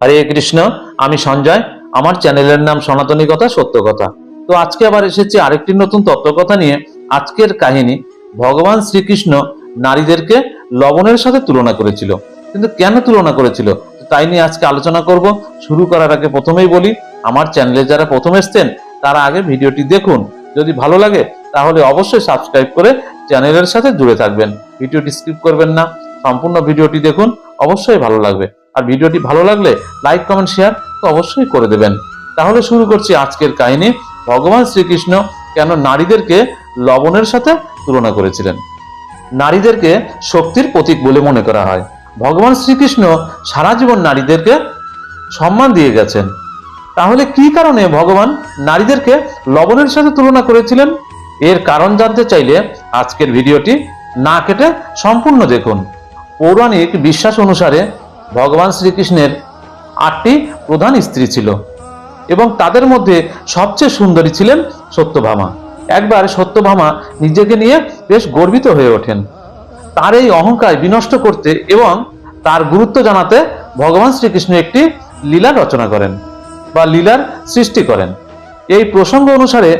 হরে কৃষ্ণ, আমি সঞ্জয়। আমার চ্যানেলের নাম সনাতনী কথা, সত্য কথা। তো আজকে আবার এসেছি আরেকটি নতুন তত্ত্বকথা নিয়ে আজকের কাহিনী। ভগবান শ্রীকৃষ্ণ নারীদেরকে লবণের সাথে তুলনা করেছিল। কিন্তু কেন তুলনা করেছিল? তাই নিয়ে আজকে আলোচনা করব। শুরু করার আগে প্রথমেই বলি, আমার চ্যানেলে যারা প্রথম এসছেন, তারা আগে ভিডিওটি দেখুন। যদি ভালো লাগে, তাহলে অবশ্যই সাবস্ক্রাইব করে চ্যানেলের সাথে জুড়ে থাকবেন। ভিডিওটি স্কিপ করবেন না। সম্পূর্ণ ভিডিওটি দেখুন, অবশ্যই ভালো লাগবে। আর ভিডিওটি ভালো লাগলে লাইক, কমেন্ট, শেয়ার তো অবশ্যই করে দেবেন। তাহলে শুরু করছি আজকের কাহিনী। ভগবান শ্রীকৃষ্ণ কেন নারীদেরকে লবণের সাথে তুলনা করেছিলেন? নারীদেরকে শক্তির প্রতীক বলে মনে করা হয়। ভগবান শ্রীকৃষ্ণ সারা জীবন নারীদেরকে সম্মান দিয়ে গেছেন। তাহলে কি কারণে ভগবান নারীদেরকে লবণের সাথে তুলনা করেছিলেন? এর কারণ জানতে চাইলে আজকের ভিডিওটি না কেটে সম্পূর্ণ দেখুন। পৌরাণিক বিশ্বাস অনুসারে ভগবান শ্রীকৃষ্ণের আটটি প্রধান স্ত্রী ছিল এবং তাদের মধ্যে সবচেয়ে সুন্দরী ছিলেন সত্যভামা। একবার সত্যভামা নিজেকে নিয়ে বেশ গর্বিত হয়ে ওঠেন। তার এই অহংকার বিনষ্ট করতে এবং তার গুরুত্ব জানাতে ভগবান শ্রীকৃষ্ণ একটি লীলা রচনা করেন বা লীলার সৃষ্টি করেন। এই প্রসঙ্গ অনুসারে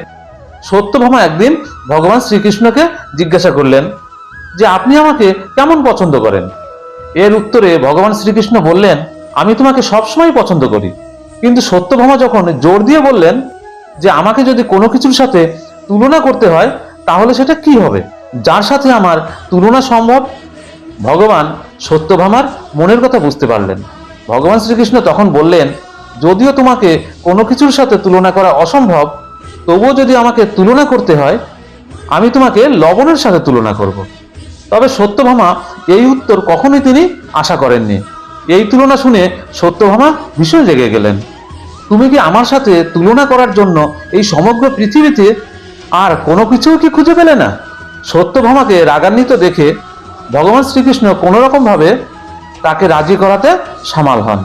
সত্যভামা একদিন ভগবান শ্রীকৃষ্ণকে জিজ্ঞাসা করলেন যে, আপনি আমাকে কেমন পছন্দ করেন? এর উত্তরে ভগবান শ্রীকৃষ্ণ বললেন, আমি তোমাকে সবসময় পছন্দ করি। কিন্তু সত্যভামা যখন জোর দিয়ে বললেন যে আমাকে যদি কোনো কিছুর সাথে তুলনা করতে হয়, তাহলে সেটা কি হবে? যার সাথে আমার তুলনা সম্ভব? ভগবান সত্যভামার মনের কথা বুঝতে পারলেন। ভগবান শ্রীকৃষ্ণ তখন বললেন, যদিও তোমাকে কোনো কিছুর সাথে তুলনা করা অসম্ভব, তবুও যদি আমাকে তুলনা করতে হয়, আমি তোমাকে লবণের সাথে তুলনা করব। তবে সত্যভামা এই উত্তর কখনোই তিনি আশা করেননি। এই তুলনা শুনে সত্যভামা ভীষণ রেগে গেলেন। তুমি কি আমার সাথে তুলনা করার জন্য এই সমগ্র পৃথিবীতে আর কোনো কিছুও কি খুঁজে পেলে না? সত্যভামাকে রাগান্বিত দেখে ভগবান শ্রীকৃষ্ণ কোনো রকম তাকে রাজি করাতে সামাল হন।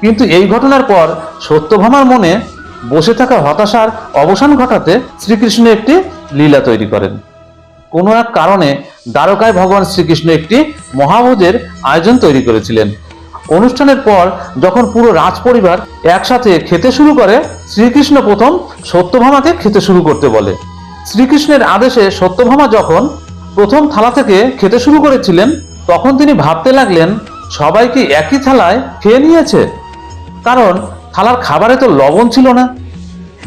কিন্তু এই ঘটনার পর সত্যভামার মনে বসে থাকা হতাশার অবসান ঘটাতে শ্রীকৃষ্ণ একটি লীলা তৈরি করেন। কোনো এক কারণে দ্বারকায় ভগবান শ্রীকৃষ্ণ একটি মহাভোজের আয়োজন তৈরি করেছিলেন। অনুষ্ঠানের পর যখন পুরো রাজ পরিবার একসাথে খেতে শুরু করে, শ্রীকৃষ্ণ প্রথম সত্যভামাকে খেতে শুরু করতে বলে। শ্রীকৃষ্ণের আদেশে সত্যভামা যখন প্রথম থালা থেকে খেতে শুরু করেছিলেন, তখন তিনি ভাবতে লাগলেন, সবাই কি একই থালায় খেয়ে নিয়েছে? কারণ থালার খাবারে তো লবণ ছিল না।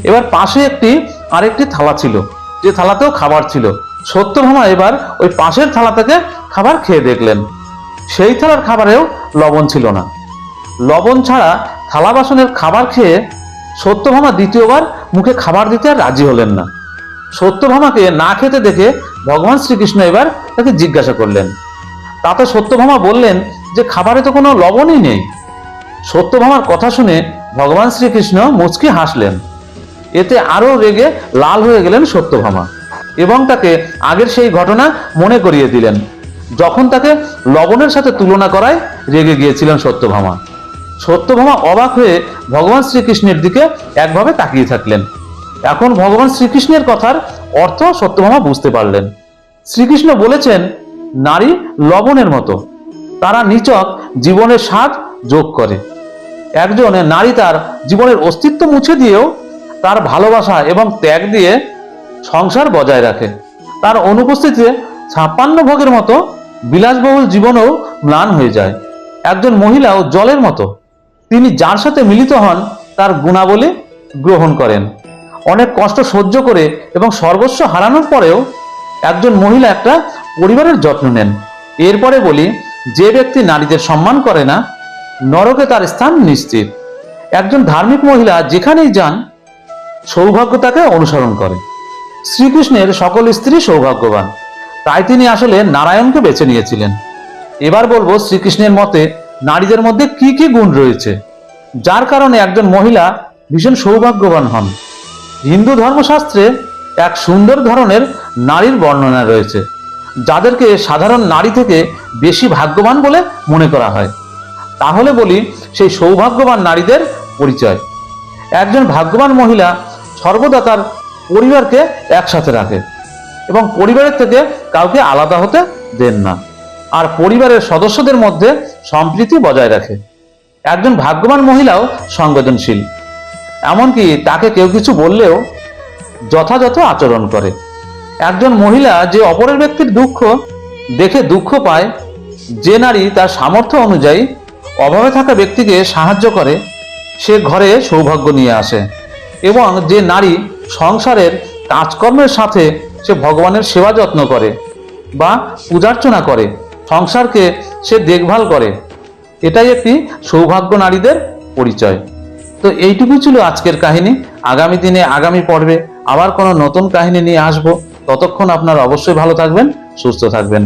এবার পাশে একটি আরেকটি থালা ছিল, যে থালাতেও খাবার ছিল। সত্যভামা এবার ওই পাশের থালা থেকে খাবার খেয়ে দেখলেন। সেই থালার খাবারেও লবণ ছিল না। লবণ ছাড়া থালা বাসনের খাবার খেয়ে সত্যভামা দ্বিতীয়বার মুখে খাবার দিতে আর রাজি হলেন না। সত্যভামাকে না খেতে দেখে ভগবান শ্রীকৃষ্ণ এবার তাকে জিজ্ঞাসা করলেন। তাতে সত্যভামা বললেন যে খাবারে তো কোনো লবণই নেই। সত্যভামার কথা শুনে ভগবান শ্রীকৃষ্ণ মুচকি হাসলেন। এতে আরও রেগে লাল হয়ে গেলেন সত্যভামা। এবং তাকে আগের সেই ঘটনা মনে করিয়ে দিলেন। যখন তাকে লবণের সাথে তুলনা করায় রেগে গিয়েছিলেন সত্যভামা। সত্যভামা অবাক হয়ে ভগবান শ্রীকৃষ্ণের দিকে একভাবে তাকিয়ে থাকলেন। এখন ভগবান শ্রীকৃষ্ণের কথার অর্থ সত্যভামা বুঝতে পারলেন। শ্রীকৃষ্ণ বলেছেন, নারী লবণের মতো, তারা নিচক জীবনের স্বাদ যোগ করে। একজন নারী তার জীবনের অস্তিত্ব মুছে দিয়েও তার ভালোবাসা এবং ত্যাগ দিয়ে সংসার বজায় রাখে। তার অনুপস্থিতিতে ছাপ্পান্ন ভোগের মতো বিলাসবহুল জীবনও ম্লান হয়ে যায়। একজন মহিলাও জলের মতো। তিনি যার সাথে মিলিত হন, তার গুণাবলী গ্রহণ করেন। অনেক কষ্ট সহ্য করে এবং সর্বস্ব হারানোর পরেও একজন মহিলা একটা পরিবারের যত্ন নেন। এরপরে বলি, যে ব্যক্তি নারীদের সম্মান করে না, নরকে তার স্থান নিশ্চিত। একজন ধার্মিক মহিলা যেখানেই যান, সৌভাগ্য তাকে অনুসরণ করে। শ্রীকৃষ্ণের সকল স্ত্রী সৌভাগ্যবান। তাই তিনি আসলে নারায়ণকে বেছে নিয়েছিলেন। এবার বলব শ্রীকৃষ্ণের মতে নারীদের মধ্যে কি কি গুণ রয়েছে, যার কারণে একজন মহিলা ভীষণ সৌভাগ্যবান হন। হিন্দু ধর্মশাস্ত্রে এক সুন্দর ধরনের নারীর বর্ণনা রয়েছে, যাদেরকে সাধারণ নারী থেকে বেশি ভাগ্যবান বলে মনে করা হয়। তাহলে বলি সেই সৌভাগ্যবান নারীদের পরিচয়। একজন ভাগ্যবান মহিলা সর্বদা তার পরিবারকে একসাথে রাখে এবং পরিবারের থেকে কাউকে আলাদা হতে দেন না। আর পরিবারের সদস্যদের মধ্যে সম্প্রীতি বজায় রাখে। একজন ভাগ্যবান মহিলাও সংবেদনশীল। এমনকি তাকে কেউ কিছু বললেও যথাযথ আচরণ করে। একজন মহিলা যে অপরের ব্যক্তির দুঃখ দেখে দুঃখ পায়, যে নারী তার সামর্থ্য অনুযায়ী অভাবে থাকা ব্যক্তিকে সাহায্য করে, সে ঘরে সৌভাগ্য নিয়ে আসে এবং যে নারী সংসারের কাজকর্মের সাথে সে ভগবানের সেবা যত্ন করে বা পূজার্চনা করে, সংসারকে সে দেখভাল করে। এটাই একটি সৌভাগ্য নারীদের পরিচয়। তো এইটুকুই ছিল আজকের কাহিনী। আগামী দিনে, আগামী পর্বে আবার কোনো নতুন কাহিনী নিয়ে আসব। ততক্ষণ আপনারা অবশ্যই ভালো থাকবেন, সুস্থ থাকবেন।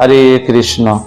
হরে কৃষ্ণ।